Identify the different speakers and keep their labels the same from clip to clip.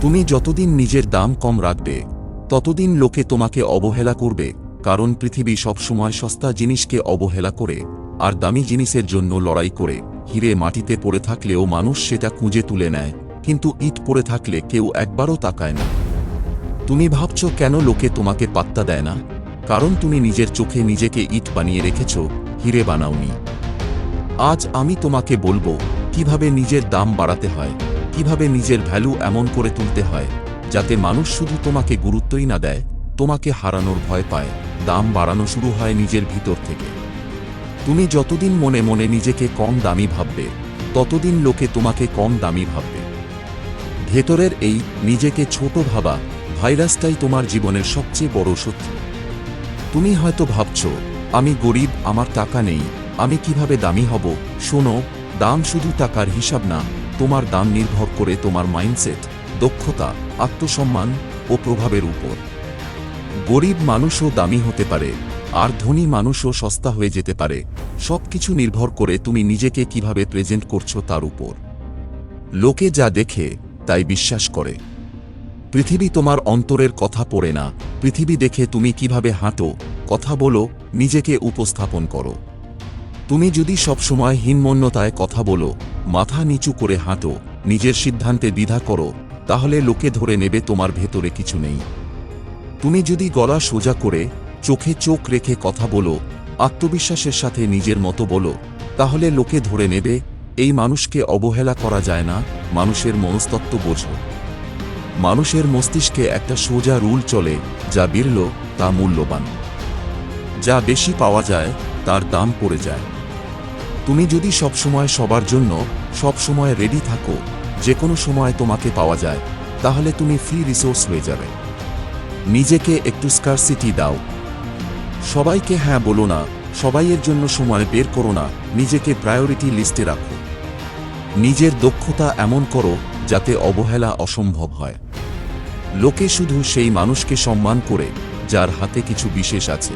Speaker 1: তুমি যতদিন নিজের দাম কম রাখবে, ততদিন লোকে তোমাকে অবহেলা করবে, কারণ পৃথিবী সবসময় সস্তা জিনিসকে অবহেলা করে, আর দামি জিনিসের জন্য লড়াই করে, হিরে মাটিতে পড়ে থাকলেও মানুষ সেটা খুঁজে তুলে নেয়, কিন্তু ইট পড়ে থাকলে কেউ একবারও তাকায় না। তুমি ভাবছ কেন লোকে তোমাকে পাত্তা দেয় না? কারণ তুমি নিজের চোখে নিজেকে ইট বানিয়ে রেখেছ, হিরে বানাওনি। আজ আমি তোমাকে বলব, কীভাবে নিজের দাম বাড়াতে হয়। কীভাবে নিজের ভ্যালু এমন করে তুলতে হয়, যাতে মানুষ শুধু তোমাকে গুরুত্বই না দেয়, তোমাকে হারানোর ভয় পায়, দাম বাড়ানো শুরু হয় নিজের ভিতর থেকে। তুমি যতদিন মনে মনে নিজেকে কম দামি ভাববে, ততদিন লোকে তোমাকে কম দামি ভাববে। ভেতরের এই নিজেকে ছোট ভাবা ভাইরাসটাই তোমার জীবনের সবচেয়ে বড় শত্রু। তুমি হয়তো ভাবছ, আমি গরিব, আমার টাকা নেই, আমি কীভাবে দামি হব? শোনো, দাম শুধু টাকার হিসাব না তোমার দাম নির্ভর করে তোমার মাইন্ডসেট, দক্ষতা, আত্মসম্মান ও প্রভাবের উপর। গরিব মানুষও দামি হতে পারে, আর ধনী মানুষও সস্তা হয়ে যেতে পারে। সবকিছু নির্ভর করে তুমি নিজেকে কীভাবে প্রেজেন্ট করছ তার উপর। লোকে যা দেখে, তাই বিশ্বাস করে। পৃথিবী তোমার অন্তরের কথা পড়ে না। পৃথিবী দেখে তুমি কীভাবে হাঁটো, কথা বলো, নিজেকে উপস্থাপন করো। তুমি যদি সবসময় হীনমন্যতায় কথা বলো মাথা নিচু করে হাঁটো, নিজের সিদ্ধান্তে দ্বিধা করো, তাহলে লোকে ধরে নেবে তোমার ভেতরে কিছু নেই। তুমি যদি গলা সোজা করে চোখে চোখ রেখে কথা বলো, আত্মবিশ্বাসের সাথে নিজের মতো বলো, তাহলে লোকে ধরে নেবে, এই মানুষকে অবহেলা করা যায় না, মানুষের মনস্তত্ত্ব বোঝো। মানুষের মস্তিষ্কে একটা সোজা রুল চলে, যা বিরল, তা মূল্যবান। যা বেশি পাওয়া যায়, তার দাম পড়ে যায়। তুমি যদি সবসময় সবার জন্য সবসময় রেডি থাকো যে কোনো সময় তোমাকে পাওয়া যায়, তাহলে তুমি ফ্রি রিসোর্স হয়ে যাবে। নিজেকে একটু স্কারসিটি দাও। সবাইকে হ্যাঁ বলো না সবাইয়ের জন্য সময় বের করো না, নিজেকে প্রায়োরিটি লিস্টে রাখো। নিজের দক্ষতা এমন করো, যাতে অবহেলা অসম্ভব হয়। লোকে শুধু সেই মানুষকে সম্মান করে, যার হাতে কিছু বিশেষ আছে।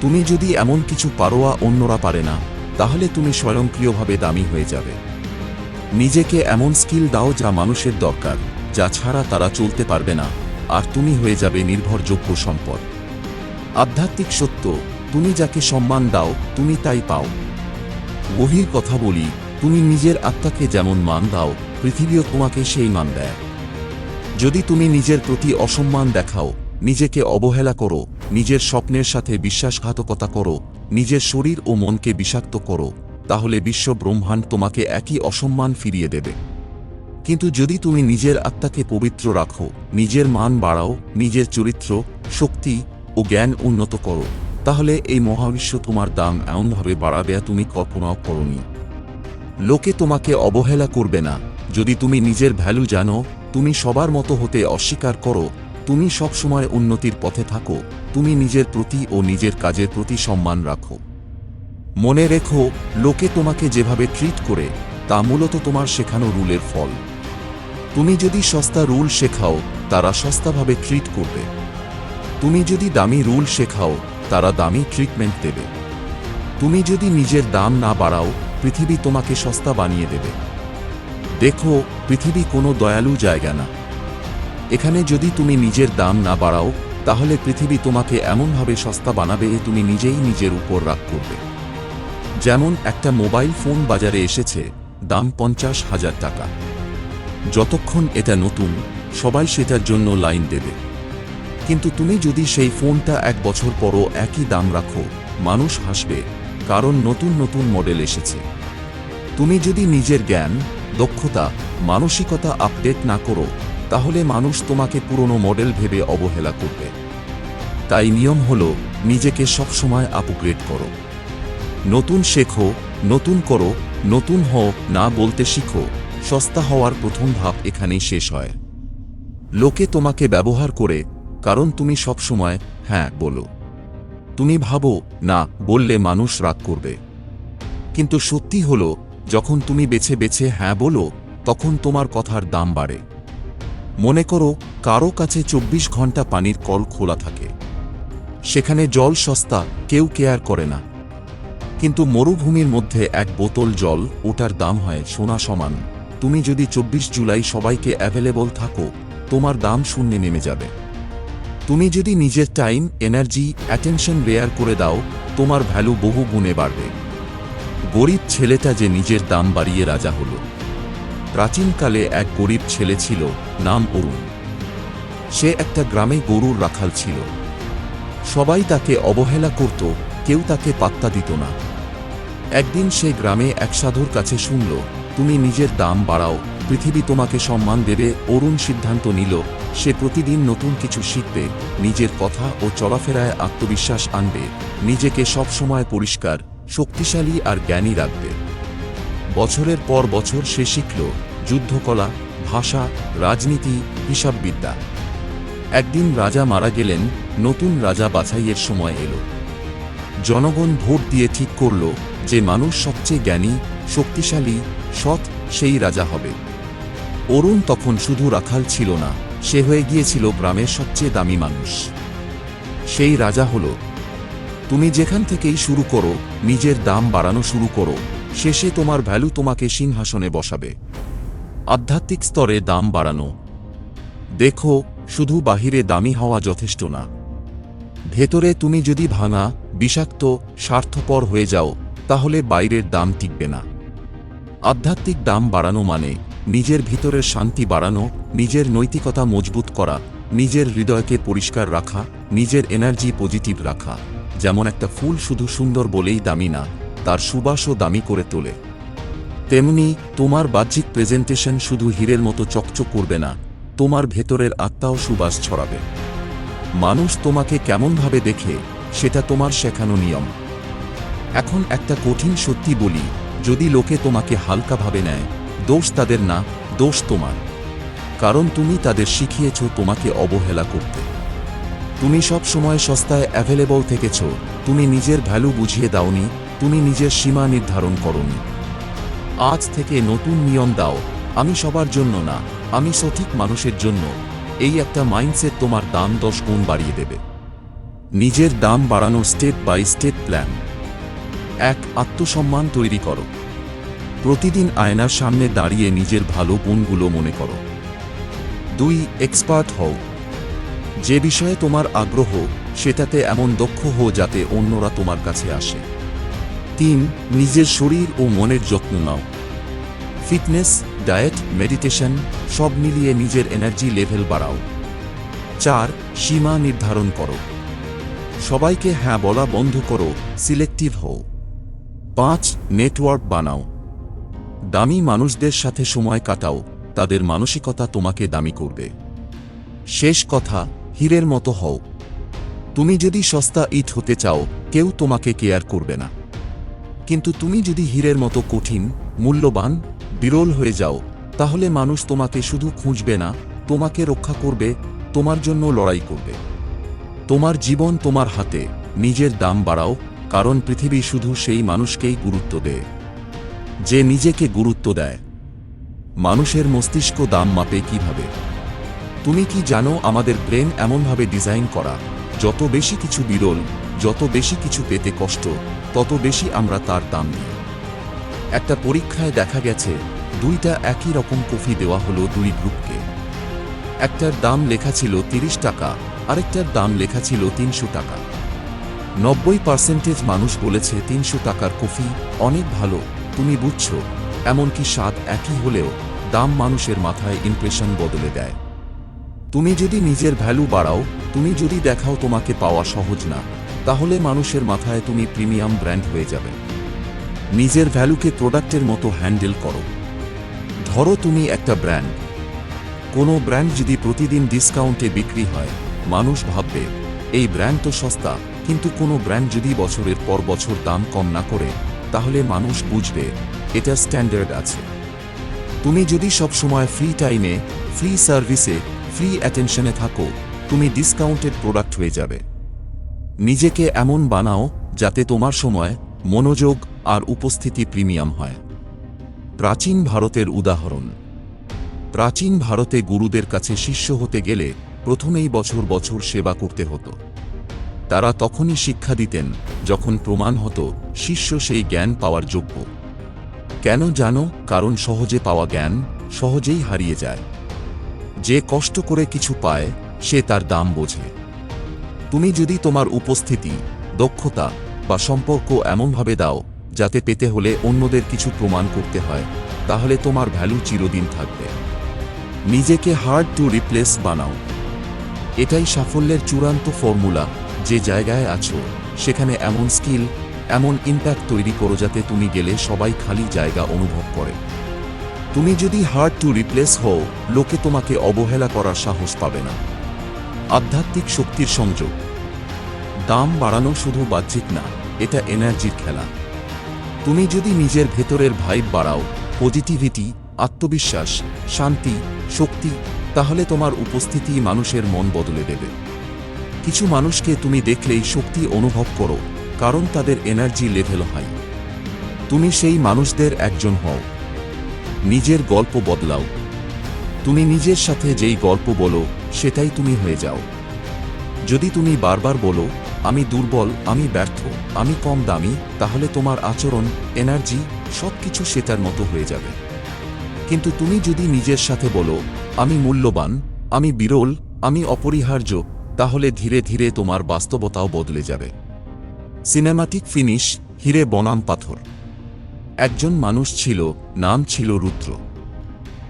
Speaker 1: তুমি যদি এমন কিছু পারোয়া অন্যরা পারে না তাহলে তুমি স্বয়ংক্রিয়ভাবে দামি হয়ে যাবে। নিজেকে এমন স্কিল দাও যা মানুষের দরকার, যা ছাড়া তারা চলতে পারবে না, আর তুমি হয়ে যাবে নির্ভরযোগ্য সম্পদ। আধ্যাত্মিক সত্য, তুমি যাকে সম্মান দাও, তুমি তাই পাও। গভীর কথা বলি, তুমি নিজের আত্মাকে যেমন মান দাও, পৃথিবীও তোমাকে সেই মান দেয়। যদি তুমি নিজের প্রতি অসম্মান দেখাও, নিজেকে অবহেলা করো, নিজের স্বপ্নের সাথে বিশ্বাসঘাতকতা করো নিজের শরীর ও মনকে বিষাক্ত করো, তাহলে বিশ্ব ব্রহ্মাণ্ড তোমাকে একই অসম্মান ফিরিয়ে দেবে। কিন্তু যদি তুমি নিজের আত্মাকে পবিত্র রাখো, নিজের মান বাড়াও, নিজের চরিত্র, শক্তি ও জ্ঞান উন্নত করো, তাহলে এই মহাবিশ্ব তোমার দাম এমনভাবে বাড়াবে তুমি কল্পনাও করনি। লোকে তোমাকে অবহেলা করবে না। যদি তুমি নিজের ভ্যালু জানো, তুমি সবার মতো হতে অস্বীকার করো তুমি সবসময় উন্নতির পথে থাকো, তুমি নিজের প্রতি ও নিজের কাজের প্রতি সম্মান রাখো। মনে রেখো, লোকে তোমাকে যেভাবে ট্রিট করে, তা মূলত তোমার শেখানো রুলের ফল। তুমি যদি সস্তা রুল শেখাও, তারা সস্তাভাবে ট্রিট করবে। তুমি যদি দামি রুল শেখাও, তারা দামি ট্রিটমেন্ট দেবে। তুমি যদি নিজের দাম না বাড়াও, পৃথিবী তোমাকে সস্তা বানিয়ে দেবে। দেখো, পৃথিবী কোনো দয়ালু জায়গা না। এখানে যদি তুমি নিজের দাম না বাড়াও, তাহলে পৃথিবী তোমাকে এমনভাবে সস্তা বানাবে তুমি নিজেই নিজের উপর রাগ করবে। যেমন একটা মোবাইল ফোন বাজারে এসেছে, দাম পঞ্চাশ হাজার টাকা। যতক্ষণ এটা নতুন, সবাই সেটার জন্য লাইন দেবে। কিন্তু তুমি যদি সেই ফোনটা এক বছর পরও একই দাম রাখো, মানুষ হাসবে, কারণ নতুন নতুন মডেল এসেছে। তুমি যদি নিজের জ্ঞান, দক্ষতা, মানসিকতা আপডেট না করো তাহলে মানুষ তোমাকে পুরনো মডেল ভেবে অবহেলা করবে। তাই নিয়ম হল, নিজেকে সবসময় আপগ্রেড করো। নতুন শেখো, নতুন করো, নতুন হও, না বলতে শিখো, সস্তা হওয়ার প্রথম ধাপ এখানেই শেষ হয়। লোকে তোমাকে ব্যবহার করে, কারণ তুমি সবসময় হ্যাঁ বলো। তুমি ভাবো, না, বললে মানুষ রাগ করবে। কিন্তু সত্যি হল, যখন তুমি বেছে বেছে হ্যাঁ বলো, তখন তোমার কথার দাম বাড়ে। মনে করো কারও কাছে চব্বিশ ঘণ্টা পানির কল খোলা থাকে। সেখানে জল সস্তা, কেউ কেয়ার করে না। কিন্তু মরুভূমির মধ্যে এক বোতল জল, ওটার দাম হয় সোনা সমান। তুমি যদি চব্বিশ জুলাই সবাইকে অ্যাভেলেবল থাকো, তোমার দাম শূন্যে নেমে যাবে। তুমি যদি নিজের টাইম এনার্জি অ্যাটেনশন রেয়ার করে দাও, তোমার ভ্যালু বহু গুণে বাড়বে। গরিব ছেলেটা যে নিজের দাম বাড়িয়ে রাজা হল। প্রাচীনকালে এক গরিব ছেলে ছিল, নাম অরুণ। সে একটা গ্রামে গরুর রাখাল ছিল। সবাই তাকে অবহেলা করত, কেউ তাকে পাত্তা দিত না। একদিন সে গ্রামে এক সাধুর কাছে শুনল, তুমি নিজের দাম বাড়াও, পৃথিবী তোমাকে সম্মান দেবে। অরুণ সিদ্ধান্ত নিল, সে প্রতিদিন নতুন কিছু শিখবে, নিজের কথা ও চলাফেরায় আত্মবিশ্বাস আনবে, নিজেকে সবসময় পরিষ্কার, শক্তিশালী আর জ্ঞানী রাখবে। বছরের পর বছর সে শিখল যুদ্ধকলা, ভাষা, রাজনীতি, হিসাববিদ্যা। একদিন রাজা মারা গেলেন, নতুন রাজা বাছাইয়ের সময় এলো। জনগণ ভোট দিয়ে ঠিক করল যে মানুষ সবচেয়ে জ্ঞানী, শক্তিশালী, সৎ সেই রাজা হবে। অরুণ তখন শুধু রাখাল ছিল না, সে হয়ে গিয়েছিল গ্রামের সবচেয়ে দামি মানুষ। সেই রাজা হল, তুমি যেখান থেকেই শুরু করো, নিজের দাম বাড়ানো শুরু করো, শেষে তোমার ভ্যালু তোমাকে সিংহাসনে বসাবে। আধ্যাত্মিক স্তরে দাম বাড়ানো। দেখো, শুধু বাহিরে দামি হওয়া যথেষ্ট না। ভেতরে তুমি যদি ভাঙা, বিষাক্ত, স্বার্থপর হয়ে যাও, তাহলে বাইরের দাম টিকবে না। আধ্যাত্মিক দাম বাড়ানো মানে নিজের ভিতরের শান্তি বাড়ানো, নিজের নৈতিকতা মজবুত করা, নিজের হৃদয়কে পরিষ্কার রাখা, নিজের এনার্জি পজিটিভ রাখা। যেমন একটা ফুল শুধু সুন্দর বলেই দামি না, তার সুবাসও দামি করে তোলে। তেমনি, তোমার বাহ্যিক প্রেজেন্টেশন শুধু হীরের মতো চকচক করবে না, তোমার ভেতরের আত্মাও সুবাস ছড়াবে। মানুষ তোমাকে কেমনভাবে দেখে, সেটা তোমার শেখানো নিয়ম। এখন একটা কঠিন সত্যি বলি, যদি লোকে তোমাকে হালকাভাবে নেয়, দোষ তাদের না, দোষ তোমার। কারণ তুমি তাদের শিখিয়েছ তোমাকে অবহেলা করতে। তুমি সব সময় সস্তায় অ্যাভেলেবল থেকেছ, তুমি নিজের ভ্যালু বুঝিয়ে দাওনি, তুমি নিজের সীমা নির্ধারণ করনি। আজ থেকে নতুন নিয়ম দাও। আমি সবার জন্য না, আমি সঠিক মানুষের জন্য। এই একটা মাইন্ডসেট তোমার দাম দশ গুণ বাড়িয়ে দেবে। নিজের দাম বাড়ানো স্টেপ বাই স্টেপ প্ল্যান এক, আত্মসম্মান তৈরি করো। প্রতিদিন আয়নার সামনে দাঁড়িয়ে নিজের ভালো গুণগুলো মনে করো। দুই এক্সপার্ট হও। যে বিষয়ে তোমার আগ্রহ, সেটাতে এমন দক্ষ হও যাতে অন্যরা তোমার কাছে আসে। তিন, নিজের শরীর ও মনের যত্ন নাও। ফিটনেস, ডায়েট, মেডিটেশন, সব মিলিয়ে নিজের এনার্জি লেভেল বাড়াও। চার, সীমা নির্ধারণ করো। সবাইকে হ্যাঁ বলা বন্ধ করো, সিলেক্টিভ হও। পাঁচ, নেটওয়ার্ক বানাও। দামি মানুষদের সাথে সময় কাটাও, তাদের মানসিকতা তোমাকে দামি করবে। শেষ কথা, হীরের মতো হও। তুমি যদি সস্তা ইট হতে চাও, কেউ তোমাকে কেয়ার করবে না। কিন্তু তুমি যদি হীরের মতো কঠিন, মূল্যবান বিরল হয়ে যাও, তাহলে মানুষ তোমাকে শুধু খুঁজবে না, তোমাকে রক্ষা করবে, তোমার জন্য লড়াই করবে। তোমার জীবন তোমার হাতে, নিজের দাম বাড়াও, কারণ পৃথিবী শুধু সেই মানুষকেই গুরুত্ব দেয়, যে নিজেকে গুরুত্ব দেয়। মানুষের মস্তিষ্ক দাম মাপে কীভাবে? তুমি কি জানো আমাদের ব্রেন এমনভাবে ডিজাইন করা, যত বেশি কিছু বিরল, যত বেশি কিছু পেতে কষ্ট, তত বেশি আমরা তার দাম দিই একটা পরীক্ষায় দেখা গেছে দুইটা একই রকম কফি দেওয়া হলো দুই গ্রুপকে। একটার দাম লেখা ছিল তিরিশ টাকা, আরেকটার দাম লেখা ছিল তিনশো টাকা। নব্বই পার্সেন্টেজ মানুষ বলেছে তিনশো টাকার কফি অনেক ভালো, তুমি বুঝছ, এমনকি স্বাদ একই হলেও দাম মানুষের মাথায় ইমপ্রেশন বদলে দেয়। তুমি যদি নিজের ভ্যালু বাড়াও, তুমি যদি দেখাও তোমাকে পাওয়া সহজ না, তাহলে মানুষের মাথায় তুমি প্রিমিয়াম ব্র্যান্ড হয়ে যাবে। নিজের ভ্যালুকে প্রোডাক্টের মতো হ্যান্ডেল করো। ধরো তুমি একটা ব্র্যান্ড। কোনো ব্র্যান্ড যদি প্রতিদিন ডিসকাউন্টে বিক্রি হয়, মানুষ ভাববে, এই ব্র্যান্ড তো সস্তা, কিন্তু কোনো ব্র্যান্ড যদি বছরের পর বছর দাম কম না করে, তাহলে মানুষ বুঝবে, এটা স্ট্যান্ডার্ড আছে। তুমি যদি সব সময় ফ্রি টাইমে, ফ্রি সার্ভিসে, ফ্রি অ্যাটেনশনে থাকো, তুমি ডিসকাউন্টেড প্রোডাক্ট হয়ে যাবে। নিজেকে এমন বানাও, যাতে তোমার সময়, মনোযোগ আর উপস্থিতি প্রিমিয়াম হয়। প্রাচীন ভারতের উদাহরণ। প্রাচীন ভারতে গুরুদের কাছে শিষ্য হতে গেলে প্রথমেই বছর বছর সেবা করতে হতো। তারা তখনই শিক্ষা দিতেন, যখন প্রমাণ হতো শিষ্য সেই জ্ঞান পাওয়ার যোগ্য। কেন জানো? কারণ সহজে পাওয়া জ্ঞান সহজেই হারিয়ে যায়। যে কষ্ট করে কিছু পায়, সে তার দাম বোঝে। তুমি যদি তোমার উপস্থিতি, দক্ষতা বা সম্পর্ক এমনভাবে দাও যাতে পেতে হলে অন্যদের কিছু প্রমাণ করতে হয়, তাহলে তোমার ভ্যালু চিরদিন থাকবে। নিজেকে হার্ড টু রিপ্লেস বানাও। এটাই সাফল্যের চূড়ান্ত ফর্মুলা যে জায়গায় আছো, সেখানে এমন স্কিল এমন ইম্প্যাক্ট তৈরি করো যাতে তুমি গেলে সবাই খালি জায়গা অনুভব করে। তুমি যদি হার্ড টু রিপ্লেস হও, লোকে তোমাকে অবহেলা করার সাহস পাবে না। আধ্যাত্মিক শক্তির সংযোগ। দাম বাড়ানো শুধু বাহ্যিক না, এটা এনার্জির খেলা। তুমি যদি নিজের ভেতরের ভাইব বাড়াও পজিটিভিটি আত্মবিশ্বাস, শান্তি, শক্তি, তাহলে তোমার উপস্থিতি মানুষের মন বদলে দেবে। কিছু মানুষকে তুমি দেখলেই শক্তি অনুভব করো, কারণ তাদের এনার্জি লেভেল হাই তুমি সেই মানুষদের একজন হও। নিজের গল্প বদলাও। তুমি নিজের সাথে যেই গল্প বলো, সেটাই তুমি হয়ে যাও। যদি তুমি বারবার বলো আমি দুর্বল, আমি ব্যর্থ, আমি কম দামি, তাহলে তোমার আচরণ এনার্জি সবকিছু সেটার মতো হয়ে যাবে। কিন্তু তুমি যদি নিজের সাথে বলো, আমি মূল্যবান, আমি বিরল, আমি অপরিহার্য, তাহলে ধীরে ধীরে তোমার বাস্তবতাও বদলে যাবে। সিনেমাটিক ফিনিশ হিরে বনাম পাথর। একজন মানুষ ছিল, নাম ছিল রুদ্র।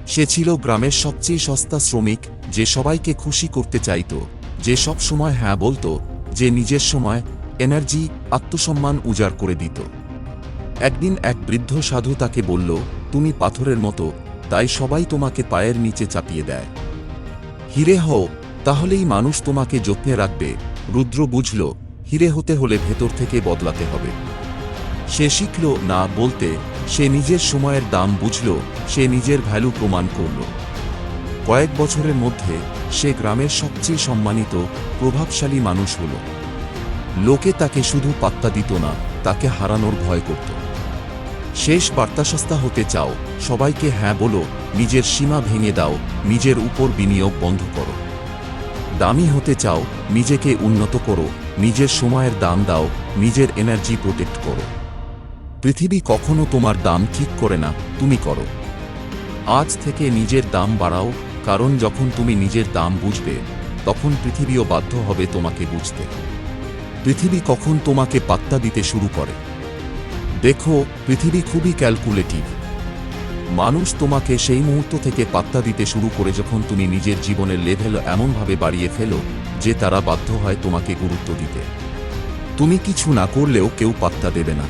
Speaker 1: সে ছিল গ্রামের সবচেয়ে সস্তা শ্রমিক, যে সবাইকে খুশি করতে চাইত, যে সব সময় হ্যাঁ বলতো যে নিজের সময় এনার্জি আত্মসম্মান উজাড় করে দিত। একদিন এক বৃদ্ধ সাধু তাকে বলল, তুমি পাথরের মতো, তাই সবাই তোমাকে পায়ের নিচে চাপিয়ে দেয়। হিরে হও, তাহলেই মানুষ তোমাকে যত্নে রাখবে। রুদ্র বুঝল, হিরে হতে হলে ভেতর থেকে বদলাতে হবে। সে শিখল, না, বলতে সে নিজের সময়ের দাম বুঝল, সে নিজের ভ্যালু প্রমাণ করল। কয়েক বছরের মধ্যে সে গ্রামের সবচেয়ে সম্মানিত, প্রভাবশালী মানুষ হল। লোকে তাকে শুধু পাত্তা দিত না, তাকে হারানোর ভয় করত। শেষ বার্তাসস্তা হতে চাও, সবাইকে হ্যাঁ বলো, নিজের সীমা ভেঙে দাও, নিজের উপর বিনিয়োগ বন্ধ করো। দামি হতে চাও, নিজেকে উন্নত করো, নিজের সময়ের দাম দাও, নিজের এনার্জি প্রোটেক্ট করো। পৃথিবী কখনো তোমার দাম ঠিক করে না, তুমি করো। আজ থেকে নিজের দাম বাড়াও কারণ যখন তুমি নিজের দাম বুঝবে, তখন পৃথিবীও বাধ্য হবে তোমাকে বুঝতে। পৃথিবী কখন তোমাকে পাত্তা দিতে শুরু করে। দেখো, পৃথিবী খুবই ক্যালকুলেটিভ। মানুষ তোমাকে সেই মুহূর্ত থেকে পাত্তা দিতে শুরু করে যখন তুমি নিজের জীবনের লেভেল এমনভাবে বাড়িয়ে ফেলো, যে তারা বাধ্য হয় তোমাকে গুরুত্ব দিতে। তুমি কিছু না করলেও কেউ পাত্তা দেবে না।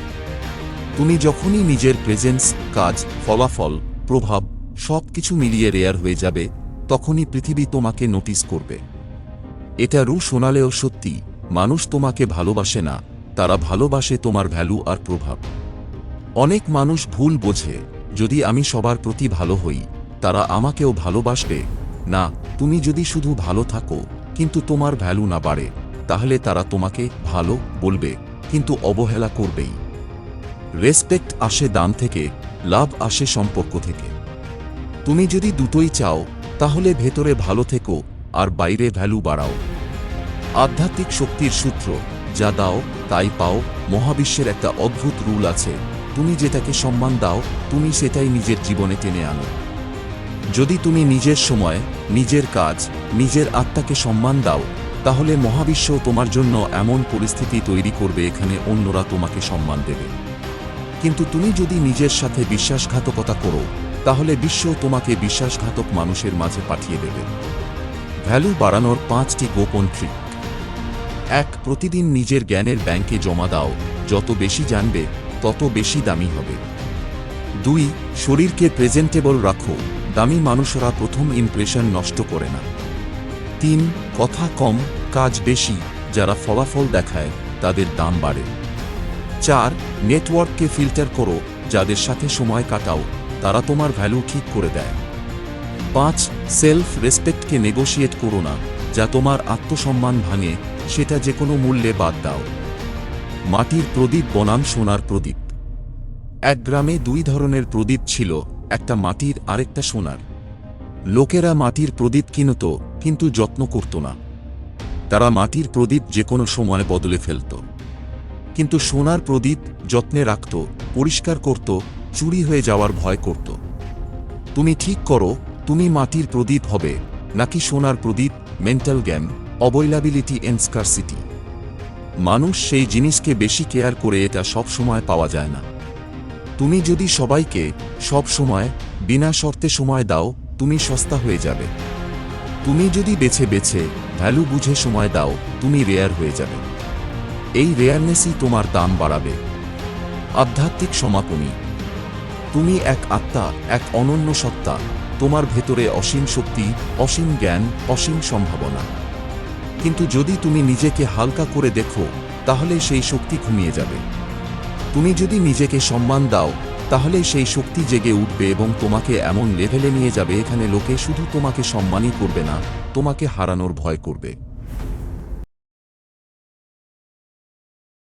Speaker 1: তুমি যখনই নিজের প্রেজেন্স কাজ, ফলাফল, প্রভাব সব কিছু মিলিয়ে রেয়ার হয়ে যাবে তখনই পৃথিবী তোমাকে নোটিস করবে। এটা রু শোনালেও সত্যি, মানুষ তোমাকে ভালোবাসে না, তারা ভালোবাসে তোমার ভ্যালু আর প্রভাব। অনেক মানুষ ভুল বোঝে, যদি আমি সবার প্রতি ভালো হই, তারা আমাকেও ভালোবাসবে। না, তুমি যদি শুধু ভালো থাকো, কিন্তু তোমার ভ্যালু না বাড়ে, তাহলে তারা তোমাকে ভালো বলবে, কিন্তু অবহেলা করবেই। রেসপেক্ট আসে দান থেকে, লাভ আসে সম্পর্ক থেকে। তুমি যদি দুটোই চাও তাহলে ভেতরে ভালো থেকো আর বাইরে ভ্যালু বাড়াও। আধ্যাত্মিক শক্তির সূত্র, যা দাও, তাই পাও, মহাবিশ্বের একটা অদ্ভুত রুল আছে। তুমি যেটাকে সম্মান দাও, তুমি সেটাই নিজের জীবনে টেনে আনো। যদি তুমি নিজের সময়, নিজের কাজ, নিজের আত্মাকে সম্মান দাও, তাহলে মহাবিশ্ব তোমার জন্য এমন পরিস্থিতি তৈরি করবে এখানে অন্যরা তোমাকে সম্মান দেবে। কিন্তু তুমি যদি নিজের সাথে বিশ্বাসঘাতকতা করো তাহলে বিশ্ব তোমাকে বিশ্বাসঘাতক মানুষের মাঝে পাঠিয়ে দেবে। ভ্যালু বাড়ানোর পাঁচটি গোপন ট্রিক এক, প্রতিদিন নিজের জ্ঞানের ব্যাংকে জমা দাও। যত বেশি জানবে, তত বেশি দামি হবে। দুই, শরীরকে প্রেজেন্টেবল রাখো। দামি মানুষরা প্রথম ইমপ্রেশন নষ্ট করে না। তিন, কথা কম, কাজ বেশি। যারা ফলাফল দেখায়, তাদের দাম বাড়ে। চার নেটওয়ার্ককে ফিল্টার করো। যাদের সাথে সময় কাটাও। তারা তোমার ভ্যালু ঠিক করে দেয়। পাঁচ সেলফ রেসপেক্টকে নেগোশিয়েট করো না, যা তোমার আত্মসম্মান ভাঙে, সেটা যে কোনো মূল্যে বাদ দাও। মাটির প্রদীপ বনাম সোনার প্রদীপ। এক গ্রামে দুই ধরনের প্রদীপ ছিল, একটা মাটির আরেকটা সোনার। লোকেরা মাটির প্রদীপ কিনত, কিন্তু যত্ন করত না। তারা মাটির প্রদীপ যে কোনো সময় বদলে ফেলত। কিন্তু সোনার প্রদীপ যত্নে রাখত, পরিষ্কার করত চুরি হয়ে যাওয়ার ভয় করত। তুমি ঠিক করো, তুমি মাটির প্রদীপ হবে, নাকি সোনার প্রদীপ mental game availability and scarcity মানুষ সেই জিনিসকে বেশি কেয়ার করে, এটা সব সময় পাওয়া যায় না। তুমি যদি সবাইকে সব সময়, বিনা শর্তে সময় দাও, তুমি সস্তা হয়ে যাবে। তুমি যদি বেছে বেছে ভ্যালু বুঝে সময় দাও, তুমি রেয়ার হয়ে যাবে। এই রেয়ারনেসই তোমার দাম বাড়াবে। আধ্যাত্মিক সমাপনী। তুমি এক আত্মা, এক অনন্য সত্তা, তোমার ভেতরে অসীম শক্তি, অসীম জ্ঞান, অসীম সম্ভাবনা। কিন্তু যদি তুমি নিজেকে হালকা করে দেখো, তাহলে সেই শক্তি ঘুমিয়ে যাবে। তুমি যদি নিজেকে সম্মান দাও, তাহলে সেই শক্তি জেগে উঠবে এবং তোমাকে এমন লেভেলে নিয়ে যাবে এখানে লোকে শুধু তোমাকে সম্মানই করবে না, তোমাকে হারানোর ভয় করবে।